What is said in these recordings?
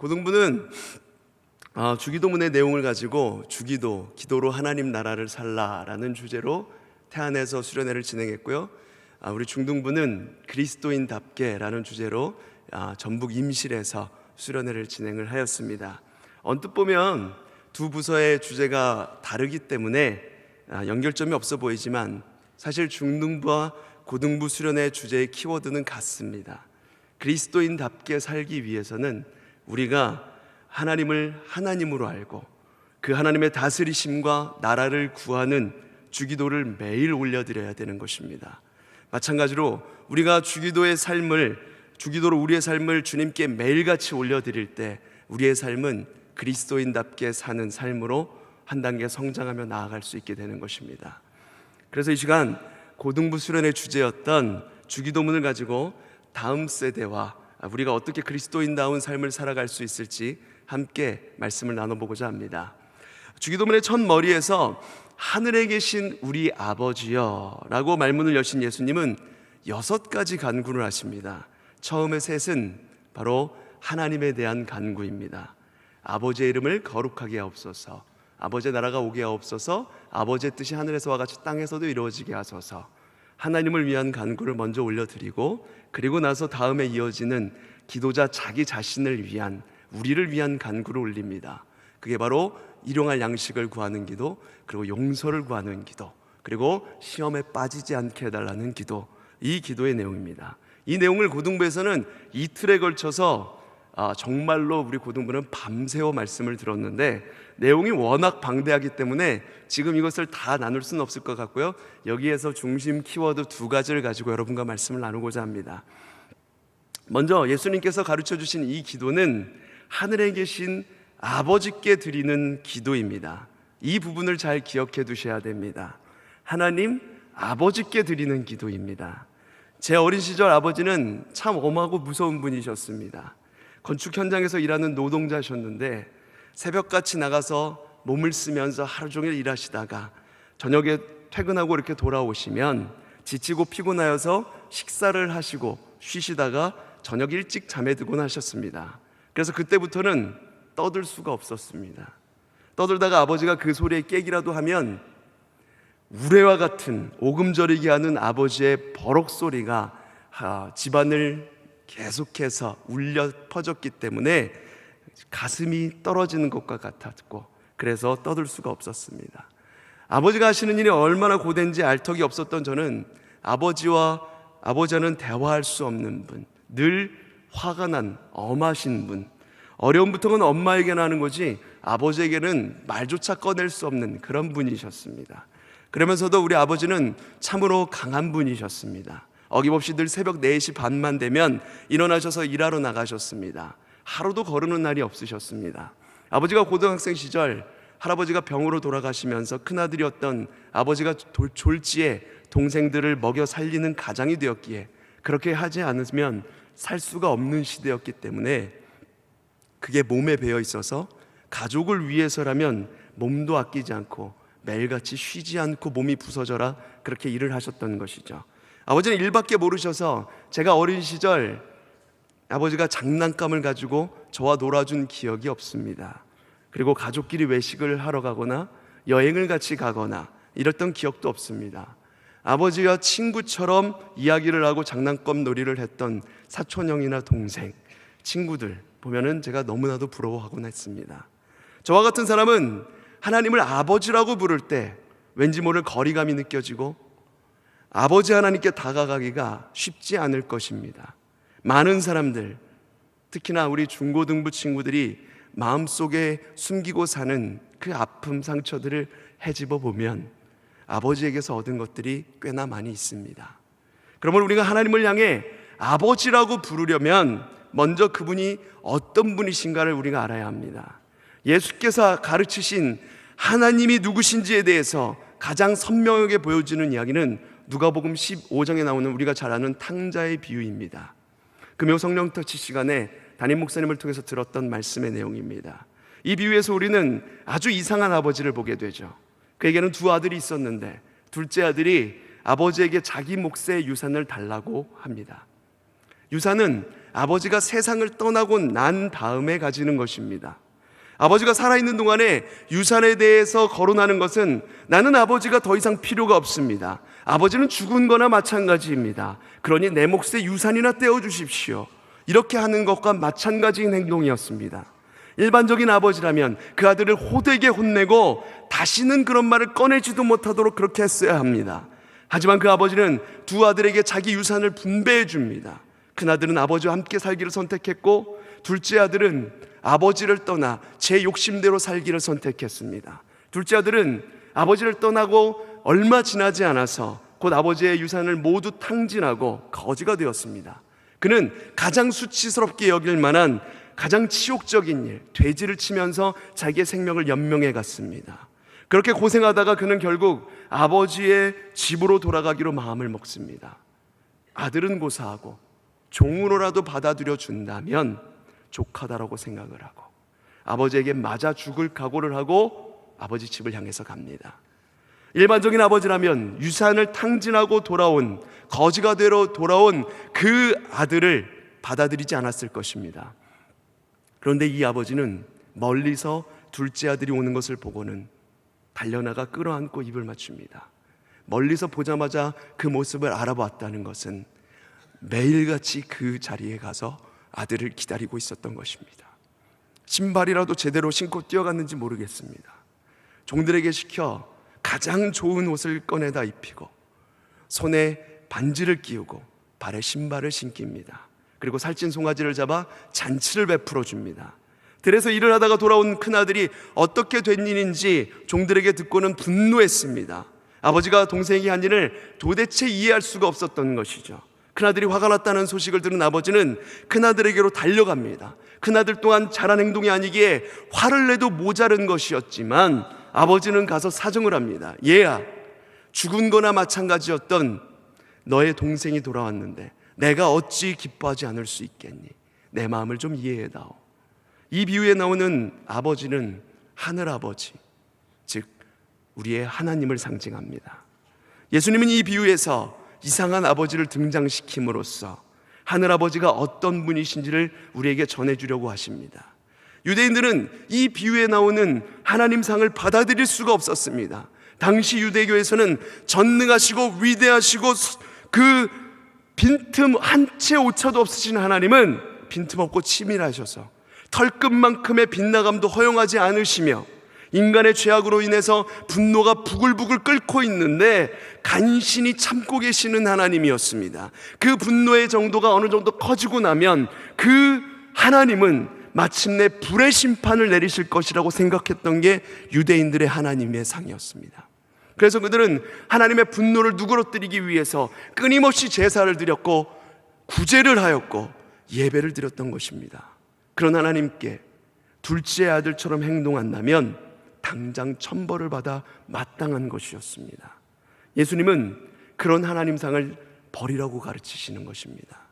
고등부는 아, 주기도문의 내용을 가지고 주기도, 기도로 하나님 나라를 살라라는 주제로 태안에서 수련회를 진행했고요. 아, 우리 중등부는 그리스도인답게라는 주제로 아, 전북 임실에서 수련회를 진행을 하였습니다. 언뜻 보면 두 부서의 주제가 다르기 때문에 아, 연결점이 없어 보이지만 사실 중등부와 고등부 수련회 주제의 키워드는 같습니다. 그리스도인답게 살기 위해서는 우리가 하나님을 하나님으로 알고 그 하나님의 다스리심과 나라를 구하는 주기도를 매일 올려드려야 되는 것입니다. 마찬가지로 우리가 주기도의 삶을 주기도로 우리의 삶을 주님께 매일같이 올려드릴 때 우리의 삶은 그리스도인답게 사는 삶으로 한 단계 성장하며 나아갈 수 있게 되는 것입니다. 그래서 이 시간 고등부 수련의 주제였던 주기도문을 가지고 다음 세대와 우리가 어떻게 그리스도인다운 삶을 살아갈 수 있을지 함께 말씀을 나눠보고자 합니다. 주기도문의 첫 머리에서 하늘에 계신 우리 아버지여 라고 말문을 여신 예수님은 여섯 가지 간구를 하십니다. 처음에 셋은 바로 하나님에 대한 간구입니다. 아버지의 이름을 거룩하게 하옵소서. 아버지의 나라가 오게 하옵소서. 아버지의 뜻이 하늘에서와 같이 땅에서도 이루어지게 하소서. 하나님을 위한 간구를 먼저 올려드리고 그리고 나서 다음에 이어지는 기도자 자기 자신을 위한 우리를 위한 간구를 올립니다. 그게 바로 일용할 양식을 구하는 기도, 그리고 용서를 구하는 기도, 그리고 시험에 빠지지 않게 해달라는 기도. 이 기도의 내용입니다. 이 내용을 고등부에서는 이틀에 걸쳐서 아, 정말로 우리 고등부는 밤새워 말씀을 들었는데 내용이 워낙 방대하기 때문에 지금 이것을 다 나눌 수는 없을 것 같고요. 여기에서 중심 키워드 두 가지를 가지고 여러분과 말씀을 나누고자 합니다. 먼저 예수님께서 가르쳐 주신 이 기도는 하늘에 계신 아버지께 드리는 기도입니다. 이 부분을 잘 기억해 두셔야 됩니다. 하나님 아버지께 드리는 기도입니다. 제 어린 시절 아버지는 참 엄하고 무서운 분이셨습니다. 건축 현장에서 일하는 노동자셨는데 새벽같이 나가서 몸을 쓰면서 하루 종일 일하시다가 저녁에 퇴근하고 이렇게 돌아오시면 지치고 피곤하여서 식사를 하시고 쉬시다가 저녁 일찍 잠에 들곤 하셨습니다. 그래서 그때부터는 떠들 수가 없었습니다. 떠들다가 아버지가 그 소리에 깨기라도 하면 우레와 같은 오금저리게 하는 아버지의 버럭 소리가 아, 집안을 계속해서 울려 퍼졌기 때문에 가슴이 떨어지는 것과 같았고 그래서 떠들 수가 없었습니다. 아버지가 하시는 일이 얼마나 고된지 알 턱이 없었던 저는 아버지와 아버지와는 대화할 수 없는 분, 늘 화가 난 엄하신 분, 어려운 부통은 엄마에게나 하는 거지 아버지에게는 말조차 꺼낼 수 없는 그런 분이셨습니다. 그러면서도 우리 아버지는 참으로 강한 분이셨습니다. 어김없이 늘 새벽 4시 반만 되면 일어나셔서 일하러 나가셨습니다. 하루도 거르는 날이 없으셨습니다. 아버지가 고등학생 시절 할아버지가 병으로 돌아가시면서 큰아들이었던 아버지가 돌- 졸지에 동생들을 먹여 살리는 가장이 되었기에 그렇게 하지 않으면 살 수가 없는 시대였기 때문에 그게 몸에 배어 있어서 가족을 위해서라면 몸도 아끼지 않고 매일같이 쉬지 않고 몸이 부서져라 그렇게 일을 하셨던 것이죠. 아버지는 일밖에 모르셔서 제가 어린 시절 아버지가 장난감을 가지고 저와 놀아준 기억이 없습니다. 그리고 가족끼리 외식을 하러 가거나 여행을 같이 가거나 이랬던 기억도 없습니다. 아버지와 친구처럼 이야기를 하고 장난감 놀이를 했던 사촌형이나 동생, 친구들 보면은 제가 너무나도 부러워하곤 했습니다. 저와 같은 사람은 하나님을 아버지라고 부를 때 왠지 모를 거리감이 느껴지고 아버지 하나님께 다가가기가 쉽지 않을 것입니다. 많은 사람들, 특히나 우리 중고등부 친구들이 마음속에 숨기고 사는 그 아픔, 상처들을 헤집어 보면 아버지에게서 얻은 것들이 꽤나 많이 있습니다. 그러면 우리가 하나님을 향해 아버지라고 부르려면 먼저 그분이 어떤 분이신가를 우리가 알아야 합니다. 예수께서 가르치신 하나님이 누구신지에 대해서 가장 선명하게 보여주는 이야기는 누가복음 15장에 나오는 우리가 잘 아는 탕자의 비유입니다. 금요 성령 터치 시간에 담임 목사님을 통해서 들었던 말씀의 내용입니다. 이 비유에서 우리는 아주 이상한 아버지를 보게 되죠. 그에게는 두 아들이 있었는데 둘째 아들이 아버지에게 자기 몫의 유산을 달라고 합니다. 유산은 아버지가 세상을 떠나고 난 다음에 가지는 것입니다. 아버지가 살아있는 동안에 유산에 대해서 거론하는 것은 나는 아버지가 더 이상 필요가 없습니다. 아버지는 죽은 거나 마찬가지입니다. 그러니 내 몫의 유산이나 떼어 주십시오. 이렇게 하는 것과 마찬가지인 행동이었습니다. 일반적인 아버지라면 그 아들을 호되게 혼내고 다시는 그런 말을 꺼내지도 못하도록 그렇게 했어야 합니다. 하지만 그 아버지는 두 아들에게 자기 유산을 분배해 줍니다. 큰 아들은 아버지와 함께 살기를 선택했고 둘째 아들은 아버지를 떠나 제 욕심대로 살기를 선택했습니다. 둘째 아들은 아버지를 떠나고 얼마 지나지 않아서 곧 아버지의 유산을 모두 탕진하고 거지가 되었습니다. 그는 가장 수치스럽게 여길 만한 가장 치욕적인 일, 돼지를 치면서 자기의 생명을 연명해 갔습니다. 그렇게 고생하다가 그는 결국 아버지의 집으로 돌아가기로 마음을 먹습니다. 아들은 고사하고 종으로라도 받아들여 준다면 족하다라고 생각을 하고 아버지에게 맞아 죽을 각오를 하고 아버지 집을 향해서 갑니다. 일반적인 아버지라면 유산을 탕진하고 돌아온 거지가 되러 돌아온 그 아들을 받아들이지 않았을 것입니다. 그런데 이 아버지는 멀리서 둘째 아들이 오는 것을 보고는 달려나가 끌어안고 입을 맞춥니다. 멀리서 보자마자 그 모습을 알아봤다는 것은 매일같이 그 자리에 가서 아들을 기다리고 있었던 것입니다. 신발이라도 제대로 신고 뛰어갔는지 모르겠습니다. 종들에게 시켜 가장 좋은 옷을 꺼내다 입히고 손에 반지를 끼우고 발에 신발을 신깁니다. 그리고 살찐 송아지를 잡아 잔치를 베풀어 줍니다. 들에서 일을 하다가 돌아온 큰아들이 어떻게 된 일인지 종들에게 듣고는 분노했습니다. 아버지가 동생에게 한 일을 도대체 이해할 수가 없었던 것이죠. 큰아들이 화가 났다는 소식을 들은 아버지는 큰아들에게로 달려갑니다. 큰아들 또한 잘한 행동이 아니기에 화를 내도 모자른 것이었지만 아버지는 가서 사정을 합니다. 얘야, 죽은 거나 마찬가지였던 너의 동생이 돌아왔는데 내가 어찌 기뻐하지 않을 수 있겠니? 내 마음을 좀 이해해다오. 이 비유에 나오는 아버지는 하늘 아버지, 즉 우리의 하나님을 상징합니다. 예수님은 이 비유에서 이상한 아버지를 등장시킴으로써 하늘 아버지가 어떤 분이신지를 우리에게 전해주려고 하십니다. 유대인들은 이 비유에 나오는 하나님 상을 받아들일 수가 없었습니다. 당시 유대교에서는 전능하시고 위대하시고 그 빈틈 한 채 오차도 없으신 하나님은 빈틈없고 치밀하셔서 털끝만큼의 빗나감도 허용하지 않으시며 인간의 죄악으로 인해서 분노가 부글부글 끓고 있는데 간신히 참고 계시는 하나님이었습니다. 그 분노의 정도가 어느 정도 커지고 나면 그 하나님은 마침내 불의 심판을 내리실 것이라고 생각했던 게 유대인들의 하나님의 상이었습니다. 그래서 그들은 하나님의 분노를 누그러뜨리기 위해서 끊임없이 제사를 드렸고 구제를 하였고 예배를 드렸던 것입니다. 그런 하나님께 둘째 아들처럼 행동한다면 당장 천벌을 받아 마땅한 것이었습니다. 예수님은 그런 하나님상을 버리라고 가르치시는 것입니다.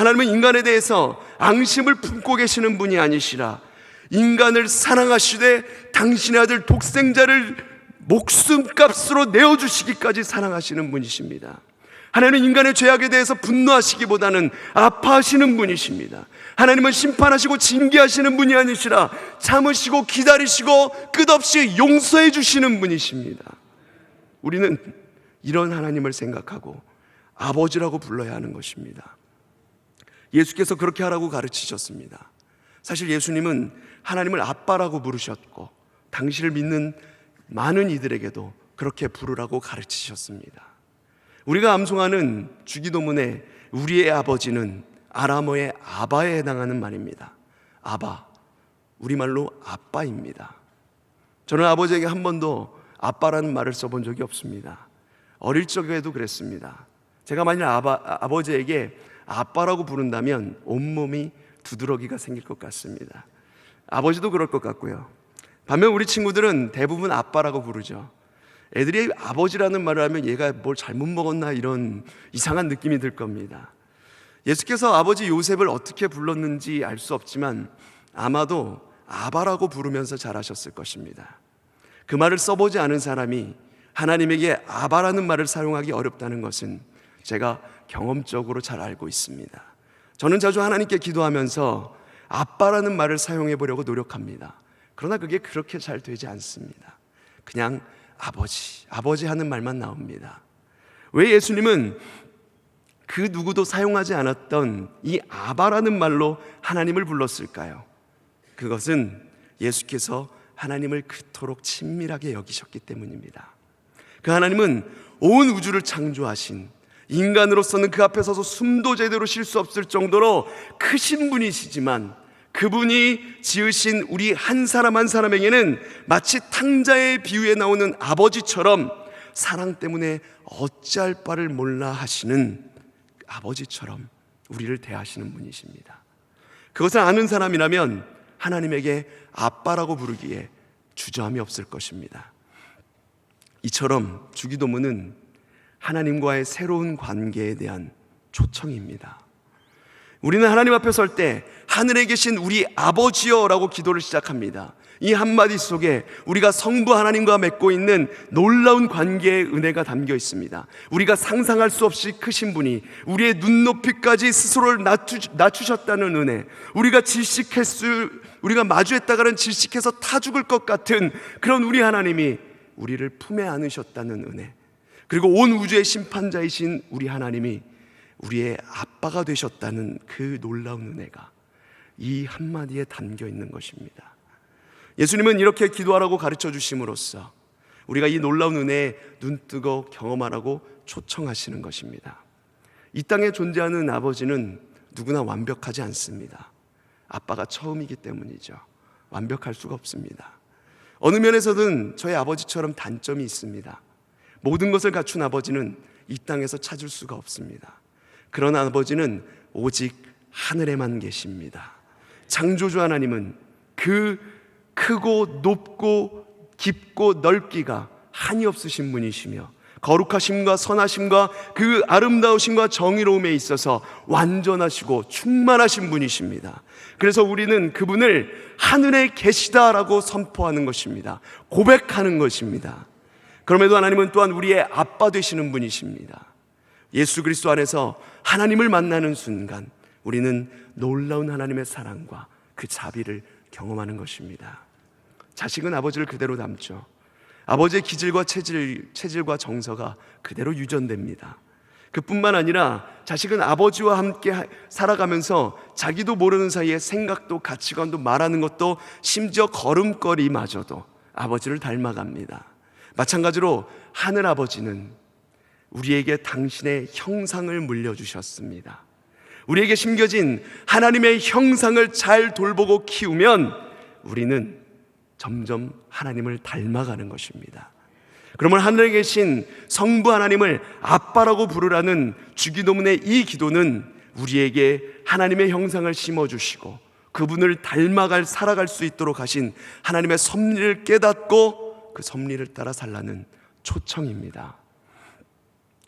하나님은 인간에 대해서 앙심을 품고 계시는 분이 아니시라 인간을 사랑하시되 당신의 아들 독생자를 목숨값으로 내어주시기까지 사랑하시는 분이십니다. 하나님은 인간의 죄악에 대해서 분노하시기보다는 아파하시는 분이십니다. 하나님은 심판하시고 징계하시는 분이 아니시라 참으시고 기다리시고 끝없이 용서해 주시는 분이십니다. 우리는 이런 하나님을 생각하고 아버지라고 불러야 하는 것입니다. 예수께서 그렇게 하라고 가르치셨습니다. 사실 예수님은 하나님을 아빠라고 부르셨고 당신을 믿는 많은 이들에게도 그렇게 부르라고 가르치셨습니다. 우리가 암송하는 주기도문에 우리의 아버지는 아람어의 아바에 해당하는 말입니다. 아바. 우리말로 아빠입니다. 저는 아버지에게 한 번도 아빠라는 말을 써본 적이 없습니다. 어릴 적에도 그랬습니다. 제가 아바, 아버지에게 아빠라고 부른다면 온몸이 두드러기가 생길 것 같습니다. 아버지도 그럴 것 같고요. 반면 우리 친구들은 대부분 아빠라고 부르죠. 애들이 아버지라는 말을 하면 얘가 뭘 잘못 먹었나 이런 이상한 느낌이 들 겁니다. 예수께서 아버지 요셉을 어떻게 불렀는지 알 수 없지만 아마도 아바라고 부르면서 잘하셨을 것입니다. 그 말을 써보지 않은 사람이 하나님에게 아바라는 말을 사용하기 어렵다는 것은 제가 경험적으로 잘 알고 있습니다. 저는 자주 하나님께 기도하면서 아빠라는 말을 사용해 보려고 노력합니다. 그러나 그게 그렇게 잘 되지 않습니다. 그냥 아버지, 아버지 하는 말만 나옵니다. 왜 예수님은 그 누구도 사용하지 않았던 이 아바라는 말로 하나님을 불렀을까요? 그것은 예수께서 하나님을 그토록 친밀하게 여기셨기 때문입니다. 그 하나님은 온 우주를 창조하신 인간으로서는 그 앞에 서서 숨도 제대로 쉴 수 없을 정도로 크신 분이시지만 그분이 지으신 우리 한 사람 한 사람에게는 마치 탕자의 비유에 나오는 아버지처럼 사랑 때문에 어찌할 바를 몰라 하시는 아버지처럼 우리를 대하시는 분이십니다. 그것을 아는 사람이라면 하나님에게 아빠라고 부르기에 주저함이 없을 것입니다. 이처럼 주기도문은 하나님과의 새로운 관계에 대한 초청입니다. 우리는 하나님 앞에 설 때 하늘에 계신 우리 아버지여라고 기도를 시작합니다. 이 한마디 속에 우리가 성부 하나님과 맺고 있는 놀라운 관계의 은혜가 담겨 있습니다. 우리가 상상할 수 없이 크신 분이 우리의 눈높이까지 스스로를 낮추, 낮추셨다는 은혜, 우리가 질식했을, 우리가 마주했다가는 질식해서 타 죽을 것 같은 그런 우리 하나님이 우리를 품에 안으셨다는 은혜, 그리고 온 우주의 심판자이신 우리 하나님이 우리의 아빠가 되셨다는 그 놀라운 은혜가 이 한마디에 담겨 있는 것입니다. 예수님은 이렇게 기도하라고 가르쳐 주심으로써 우리가 이 놀라운 은혜에 눈뜨고 경험하라고 초청하시는 것입니다. 이 땅에 존재하는 아버지는 누구나 완벽하지 않습니다. 아빠가 처음이기 때문이죠. 완벽할 수가 없습니다. 어느 면에서는 저희 아버지처럼 단점이 있습니다. 모든 것을 갖춘 아버지는 이 땅에서 찾을 수가 없습니다. 그런 아버지는 오직 하늘에만 계십니다. 창조주 하나님은 그 크고 높고 깊고 넓기가 한이 없으신 분이시며 거룩하심과 선하심과 그 아름다우심과 정의로움에 있어서 완전하시고 충만하신 분이십니다. 그래서 우리는 그분을 하늘에 계시다라고 선포하는 것입니다. 고백하는 것입니다. 그럼에도 하나님은 또한 우리의 아빠 되시는 분이십니다. 예수 그리스도 안에서 하나님을 만나는 순간 우리는 놀라운 하나님의 사랑과 그 자비를 경험하는 것입니다. 자식은 아버지를 그대로 닮죠. 아버지의 기질과 체질, 체질과 정서가 그대로 유전됩니다. 그뿐만 아니라 자식은 아버지와 함께 살아가면서 자기도 모르는 사이에 생각도 가치관도 말하는 것도 심지어 걸음걸이마저도 아버지를 닮아갑니다. 마찬가지로 하늘 아버지는 우리에게 당신의 형상을 물려주셨습니다. 우리에게 심겨진 하나님의 형상을 잘 돌보고 키우면 우리는 점점 하나님을 닮아가는 것입니다. 그러면 하늘에 계신 성부 하나님을 아빠라고 부르라는 주기도문의 이 기도는 우리에게 하나님의 형상을 심어주시고 그분을 닮아갈, 살아갈 수 있도록 하신 하나님의 섭리를 깨닫고 그 섭리를 따라 살라는 초청입니다.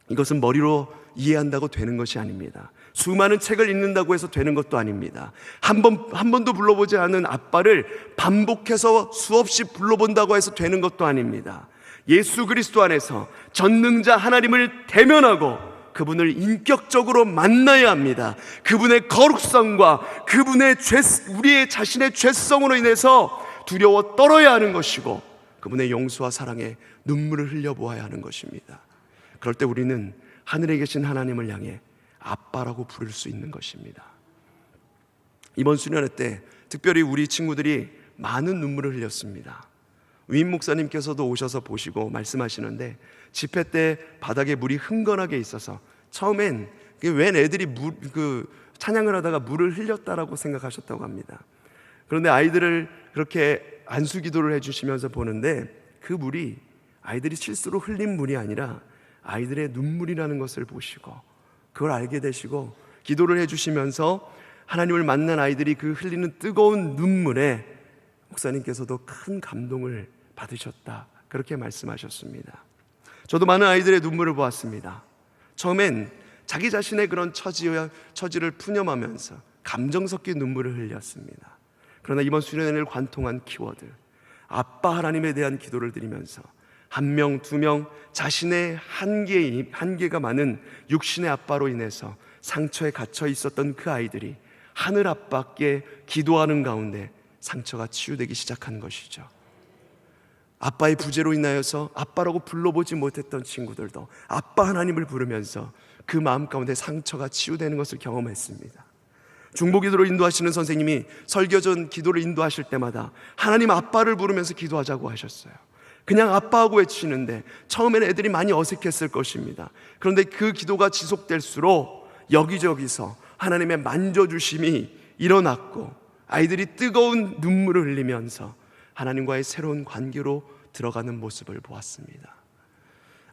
이것은 머리로 이해한다고 되는 것이 아닙니다. 수많은 책을 읽는다고 해서 되는 것도 아닙니다. 한 번, 한 번도 불러보지 않은 아빠를 반복해서 수없이 불러본다고 해서 되는 것도 아닙니다. 예수 그리스도 안에서 전능자 하나님을 대면하고 그분을 인격적으로 만나야 합니다. 그분의 거룩성과 그분의 죄, 우리의 자신의 죄성으로 인해서 두려워 떨어야 하는 것이고 그분의 용서와 사랑에 눈물을 흘려보아야 하는 것입니다. 그럴 때 우리는 하늘에 계신 하나님을 향해 아빠라고 부를 수 있는 것입니다. 이번 수련회 때 특별히 우리 친구들이 많은 눈물을 흘렸습니다. 윈 목사님께서도 오셔서 보시고 말씀하시는데 집회 때 바닥에 물이 흥건하게 있어서 처음엔 웬 애들이 물, 그 찬양을 하다가 물을 흘렸다라고 생각하셨다고 합니다. 그런데 아이들을 그렇게 안수 기도를 해주시면서 보는데 그 물이 아이들이 실수로 흘린 물이 아니라 아이들의 눈물이라는 것을 보시고 그걸 알게 되시고 기도를 해주시면서 하나님을 만난 아이들이 그 흘리는 뜨거운 눈물에 목사님께서도 큰 감동을 받으셨다. 그렇게 말씀하셨습니다. 저도 많은 아이들의 눈물을 보았습니다. 처음엔 자기 자신의 그런 처지와 처지를 푸념하면서 감정 섞인 눈물을 흘렸습니다. 그러나 이번 수련회를 관통한 키워드 아빠 하나님에 대한 기도를 드리면서 한 명, 두 명 자신의 한계 한계가 많은 육신의 아빠로 인해서 상처에 갇혀 있었던 그 아이들이 하늘 아빠께 기도하는 가운데 상처가 치유되기 시작한 것이죠. 아빠의 부재로 인하여서 아빠라고 불러보지 못했던 친구들도 아빠 하나님을 부르면서 그 마음 가운데 상처가 치유되는 것을 경험했습니다. 중보기도를 인도하시는 선생님이 설교 전 기도를 인도하실 때마다 하나님 아빠를 부르면서 기도하자고 하셨어요. 그냥 아빠하고 외치는데 처음에는 애들이 많이 어색했을 것입니다. 그런데 그 기도가 지속될수록 여기저기서 하나님의 만져주심이 일어났고 아이들이 뜨거운 눈물을 흘리면서 하나님과의 새로운 관계로 들어가는 모습을 보았습니다.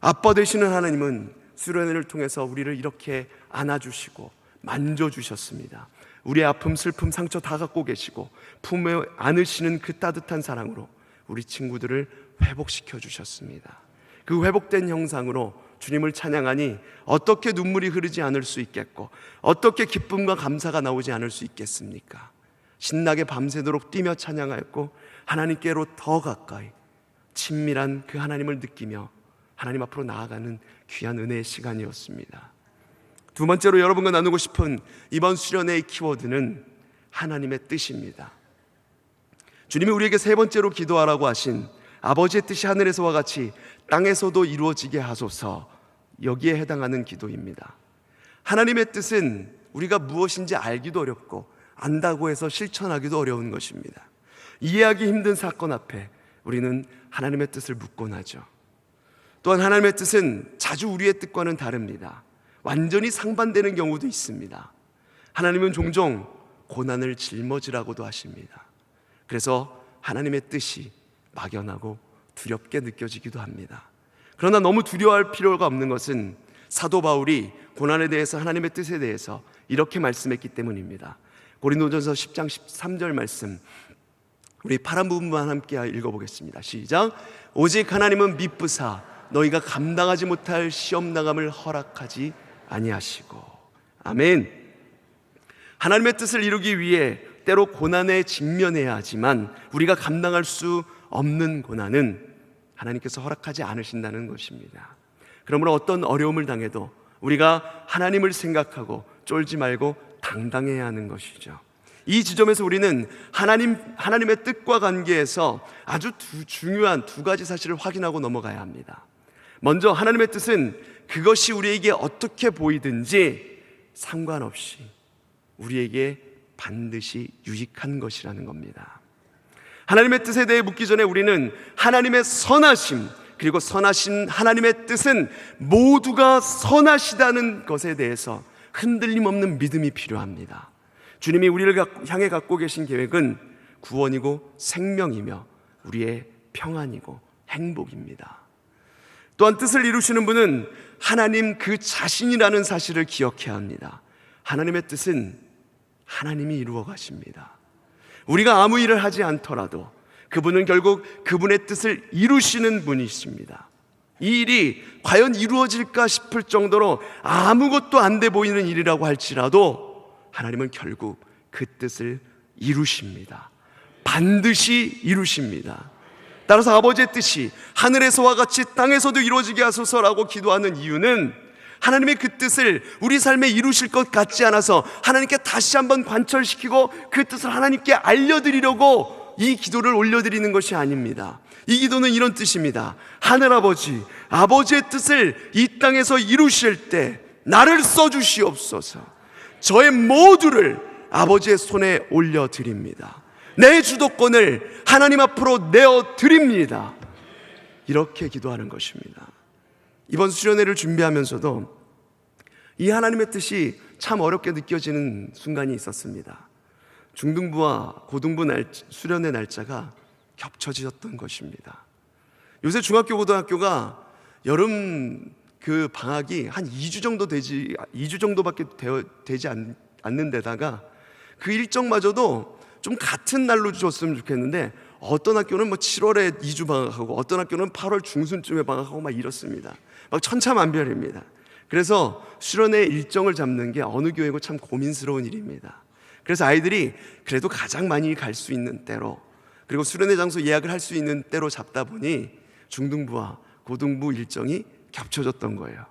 아빠 되시는 하나님은 수련회를 통해서 우리를 이렇게 안아주시고 만져주셨습니다. 우리의 아픔, 슬픔, 상처 다 갖고 계시고 품에 안으시는 그 따뜻한 사랑으로 우리 친구들을 회복시켜 주셨습니다. 그 회복된 형상으로 주님을 찬양하니 어떻게 눈물이 흐르지 않을 수 있겠고 어떻게 기쁨과 감사가 나오지 않을 수 있겠습니까? 신나게 밤새도록 뛰며 찬양하였고 하나님께로 더 가까이 친밀한 그 하나님을 느끼며 하나님 앞으로 나아가는 귀한 은혜의 시간이었습니다. 두 번째로 여러분과 나누고 싶은 이번 수련회의 키워드는 하나님의 뜻입니다. 주님이 우리에게 세 번째로 기도하라고 하신 아버지의 뜻이 하늘에서와 같이 땅에서도 이루어지게 하소서 여기에 해당하는 기도입니다. 하나님의 뜻은 우리가 무엇인지 알기도 어렵고 안다고 해서 실천하기도 어려운 것입니다. 이해하기 힘든 사건 앞에 우리는 하나님의 뜻을 묻곤 하죠. 또한 하나님의 뜻은 자주 우리의 뜻과는 다릅니다. 완전히 상반되는 경우도 있습니다. 하나님은 종종 고난을 짊어지라고도 하십니다. 그래서 하나님의 뜻이 막연하고 두렵게 느껴지기도 합니다. 그러나 너무 두려워할 필요가 없는 것은 사도 바울이 고난에 대해서 하나님의 뜻에 대해서 이렇게 말씀했기 때문입니다. 고린도전서 10장 13절 말씀 우리 파란 부분만 함께 읽어보겠습니다. 시작. 오직 하나님은 미쁘사 너희가 감당하지 못할 시험 나감을 허락하지 아니하시고 아멘. 하나님의 뜻을 이루기 위해 때로 고난에 직면해야 하지만 우리가 감당할 수 없는 고난은 하나님께서 허락하지 않으신다는 것입니다. 그러므로 어떤 어려움을 당해도 우리가 하나님을 생각하고 쫄지 말고 당당해야 하는 것이죠. 이 지점에서 우리는 하나님 하나님의 뜻과 관계에서 아주 두, 중요한 두 가지 사실을 확인하고 넘어가야 합니다. 먼저 하나님의 뜻은 그것이 우리에게 어떻게 보이든지 상관없이 우리에게 반드시 유익한 것이라는 겁니다. 하나님의 뜻에 대해 묻기 전에 우리는 하나님의 선하심 그리고 선하신 하나님의 뜻은 모두가 선하시다는 것에 대해서 흔들림 없는 믿음이 필요합니다. 주님이 우리를 향해 갖고 계신 계획은 구원이고 생명이며 우리의 평안이고 행복입니다. 또한 뜻을 이루시는 분은 하나님 그 자신이라는 사실을 기억해야 합니다. 하나님의 뜻은 하나님이 이루어 가십니다. 우리가 아무 일을 하지 않더라도 그분은 결국 그분의 뜻을 이루시는 분이십니다. 이 일이 과연 이루어질까 싶을 정도로 아무것도 안 돼 보이는 일이라고 할지라도 하나님은 결국 그 뜻을 이루십니다. 반드시 이루십니다. 따라서 아버지의 뜻이 하늘에서와 같이 땅에서도 이루어지게 하소서라고 기도하는 이유는 하나님의 그 뜻을 우리 삶에 이루실 것 같지 않아서 하나님께 다시 한번 관철시키고 그 뜻을 하나님께 알려드리려고 이 기도를 올려드리는 것이 아닙니다. 이 기도는 이런 뜻입니다. 하늘아버지, 아버지의 뜻을 이 땅에서 이루실 때 나를 써주시옵소서. 저의 모두를 아버지의 손에 올려드립니다. 내 주도권을 하나님 앞으로 내어 드립니다. 이렇게 기도하는 것입니다. 이번 수련회를 준비하면서도 이 하나님의 뜻이 참 어렵게 느껴지는 순간이 있었습니다. 중등부와 고등부 날, 수련회 날짜가 겹쳐졌던 것입니다. 요새 중학교, 고등학교가 여름 그 방학이 한 2주 정도 되지, 2주 정도밖에 되어, 되지 않, 않는 데다가 그 일정마저도 좀 같은 날로 줬으면 좋겠는데 어떤 학교는 뭐 7월에 2주 방학하고 어떤 학교는 8월 중순쯤에 방학하고 막 이렇습니다. 막 천차만별입니다. 그래서 수련회 일정을 잡는 게 어느 교회고 참 고민스러운 일입니다. 그래서 아이들이 그래도 가장 많이 갈 수 있는 때로 그리고 수련회 장소 예약을 할 수 있는 때로 잡다 보니 중등부와 고등부 일정이 겹쳐졌던 거예요.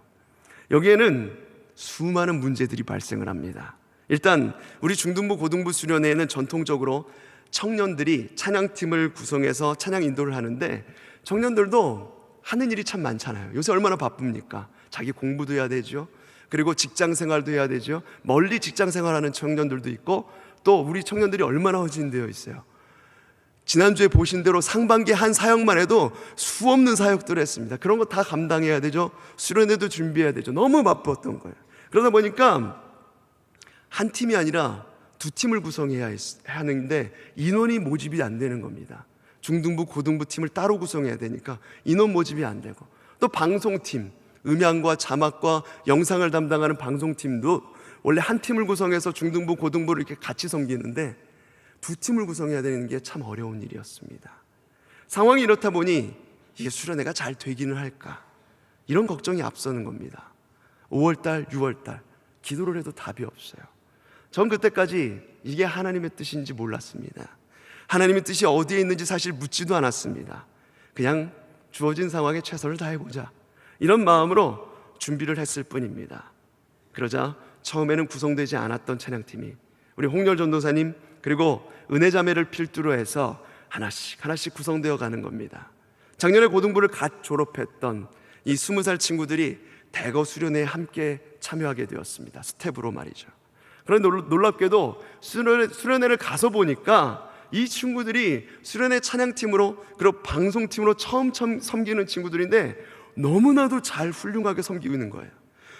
여기에는 수많은 문제들이 발생을 합니다. 일단 우리 중등부 고등부 수련회에는 전통적으로 청년들이 찬양팀을 구성해서 찬양 인도를 하는데 청년들도 하는 일이 참 많잖아요. 요새 얼마나 바쁩니까? 자기 공부도 해야 되죠. 그리고 직장 생활도 해야 되죠. 멀리 직장 생활하는 청년들도 있고 또 우리 청년들이 얼마나 허진되어 있어요. 지난주에 보신 대로 상반기 한 사역만 해도 수 없는 사역들을 했습니다. 그런 거 다 감당해야 되죠. 수련회도 준비해야 되죠. 너무 바빴던 거예요. 그러다 보니까 한 팀이 아니라 두 팀을 구성해야 했- 하는데 인원이 모집이 안 되는 겁니다. 중등부, 고등부 팀을 따로 구성해야 되니까 인원 모집이 안 되고 또 방송팀, 음향과 자막과 영상을 담당하는 방송팀도 원래 한 팀을 구성해서 중등부, 고등부를 이렇게 같이 섬기는데 두 팀을 구성해야 되는 게 참 어려운 일이었습니다. 상황이 이렇다 보니 이게 수련회가 잘 되기는 할까? 이런 걱정이 앞서는 겁니다. 5월달, 6월달 기도를 해도 답이 없어요. 전 그때까지 이게 하나님의 뜻인지 몰랐습니다. 하나님의 뜻이 어디에 있는지 사실 묻지도 않았습니다. 그냥 주어진 상황에 최선을 다해보자. 이런 마음으로 준비를 했을 뿐입니다. 그러자 처음에는 구성되지 않았던 찬양팀이 우리 홍열 전도사님 그리고 은혜 자매를 필두로 해서 하나씩 하나씩 구성되어 가는 겁니다. 작년에 고등부를 갓 졸업했던 이 스무 살 친구들이 대거 수련회에 함께 참여하게 되었습니다. 스텝으로 말이죠. 그런데 놀- 놀랍게도 수련회, 수련회 를 가서 보니까 이 친구들이 수련회 찬양팀으로 그리고 방송팀으로 처음 참- 섬기는 친구들인데 너무나도 잘 훌륭하게 섬기고 있는 거예요.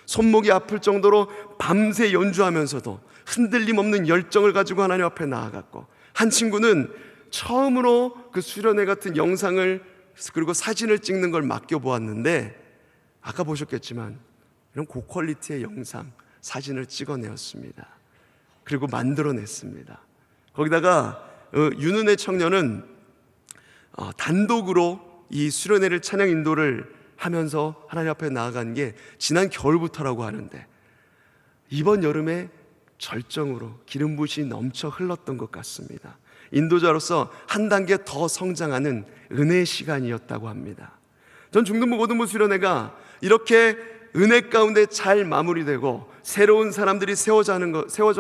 손목이 아플 정도로 밤새 연주하면서도 흔들림 없는 열정을 가지고 하나님 앞에 나아갔고 한 친구는 처음으로 그 수련회 같은 영상을 그리고 사진을 찍는 걸 맡겨 보았는데 아까 보셨겠지만 이런 고퀄리티의 영상 사진을 찍어내었습니다. 그리고 만들어냈습니다. 거기다가 어, 윤은혜 청년은 어, 단독으로 이 수련회를 찬양 인도를 하면서 하나님 앞에 나아간 게 지난 겨울부터라고 하는데 이번 여름에 절정으로 기름 붓이 넘쳐 흘렀던 것 같습니다. 인도자로서 한 단계 더 성장하는 은혜의 시간이었다고 합니다. 전 중등부 고등부 수련회가 이렇게 은혜 가운데 잘 마무리되고 새로운 사람들이 세워져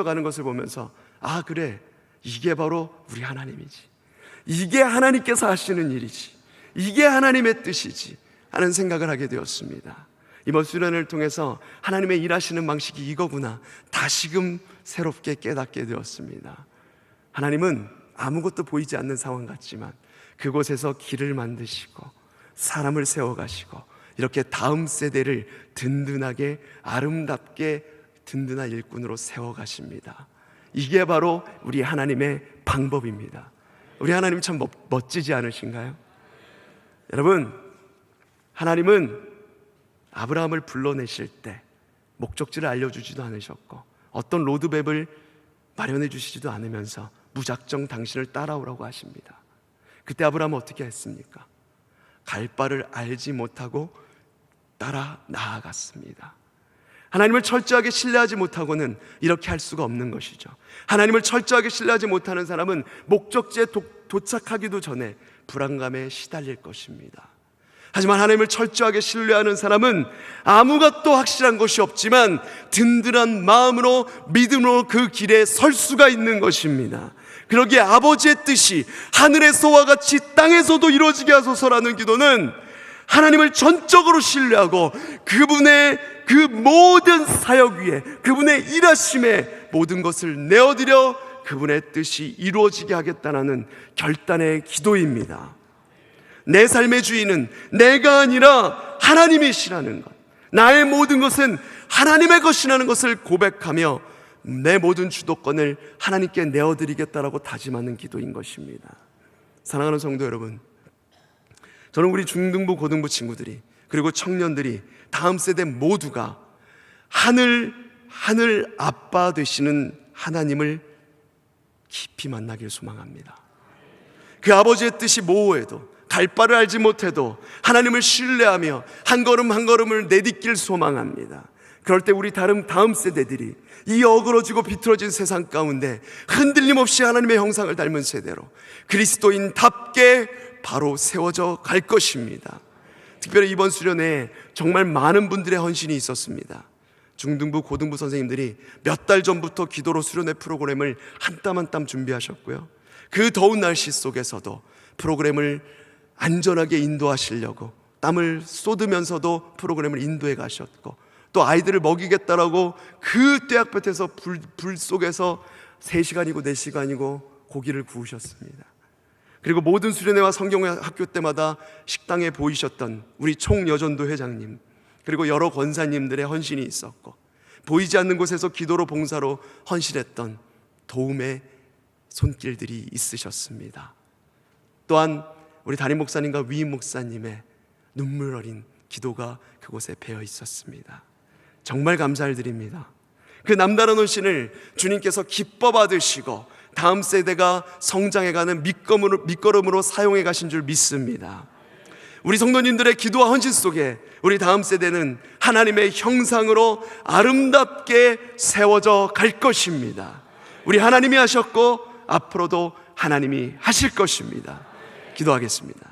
가는 것을 보면서 아 그래. 이게 바로 우리 하나님이지. 이게 하나님께서 하시는 일이지. 이게 하나님의 뜻이지. 하는 생각을 하게 되었습니다. 이번 수련을 통해서 하나님의 일하시는 방식이 이거구나. 다시금 새롭게 깨닫게 되었습니다. 하나님은 아무것도 보이지 않는 상황 같지만 그곳에서 길을 만드시고 사람을 세워가시고 이렇게 다음 세대를 든든하게 아름답게 든든한 일꾼으로 세워 가십니다. 이게 바로 우리 하나님의 방법입니다. 우리 하나님 참 멋- 멋지지 않으신가요? 여러분, 하나님은 아브라함을 불러내실 때 목적지를 알려주지도 않으셨고 어떤 로드맵을 마련해 주시지도 않으면서 무작정 당신을 따라오라고 하십니다. 그때 아브라함은 어떻게 했습니까? 갈 바를 알지 못하고 따라 나아갔습니다. 하나님을 철저하게 신뢰하지 못하고는 이렇게 할 수가 없는 것이죠. 하나님을 철저하게 신뢰하지 못하는 사람은 목적지에 도, 도착하기도 전에 불안감에 시달릴 것입니다. 하지만 하나님을 철저하게 신뢰하는 사람은 아무것도 확실한 것이 없지만 든든한 마음으로 믿음으로 그 길에 설 수가 있는 것입니다. 그러기에 아버지의 뜻이 하늘에서와 같이 땅에서도 이루어지게 하소서라는 기도는 하나님을 전적으로 신뢰하고 그분의 그 모든 사역 위에 그분의 일하심에 모든 것을 내어드려 그분의 뜻이 이루어지게 하겠다는 결단의 기도입니다. 내 삶의 주인은 내가 아니라 하나님이시라는 것. 나의 모든 것은 하나님의 것이라는 것을 고백하며 내 모든 주도권을 하나님께 내어드리겠다라고 다짐하는 기도인 것입니다. 사랑하는 성도 여러분, 저는 우리 중등부 고등부 친구들이 그리고 청년들이 다음 세대 모두가 하늘 하늘 아빠 되시는 하나님을 깊이 만나길 소망합니다. 그 아버지의 뜻이 모호해도 갈 바를 알지 못해도 하나님을 신뢰하며 한 걸음 한 걸음을 내딛길 소망합니다. 그럴 때 우리 다른 다음 세대들이 이 어그러지고 비틀어진 세상 가운데 흔들림 없이 하나님의 형상을 닮은 세대로 그리스도인답게 바로 세워져 갈 것입니다. 특별히 이번 수련회에 정말 많은 분들의 헌신이 있었습니다. 중등부, 고등부 선생님들이 몇 달 전부터 기도로 수련회 프로그램을 한 땀 한 땀 준비하셨고요. 그 더운 날씨 속에서도 프로그램을 안전하게 인도하시려고 땀을 쏟으면서도 프로그램을 인도해 가셨고 또 아이들을 먹이겠다라고 그 떼약볕에서 불, 불 속에서 3시간이고 4시간이고 고기를 구우셨습니다. 그리고 모든 수련회와 성경의 학교 때마다 식당에 보이셨던 우리 총여전도 회장님 그리고 여러 권사님들의 헌신이 있었고 보이지 않는 곳에서 기도로 봉사로 헌신했던 도움의 손길들이 있으셨습니다. 또한 우리 담임 목사님과 위임 목사님의 눈물 어린 기도가 그곳에 배어 있었습니다. 정말 감사를 드립니다. 그 남다른 헌신을 주님께서 기뻐 받으시고 다음 세대가 성장해가는 밑거름으로, 밑거름으로 사용해 가신 줄 믿습니다. 우리 성도님들의 기도와 헌신 속에 우리 다음 세대는 하나님의 형상으로 아름답게 세워져 갈 것입니다. 우리 하나님이 하셨고 앞으로도 하나님이 하실 것입니다. 기도하겠습니다.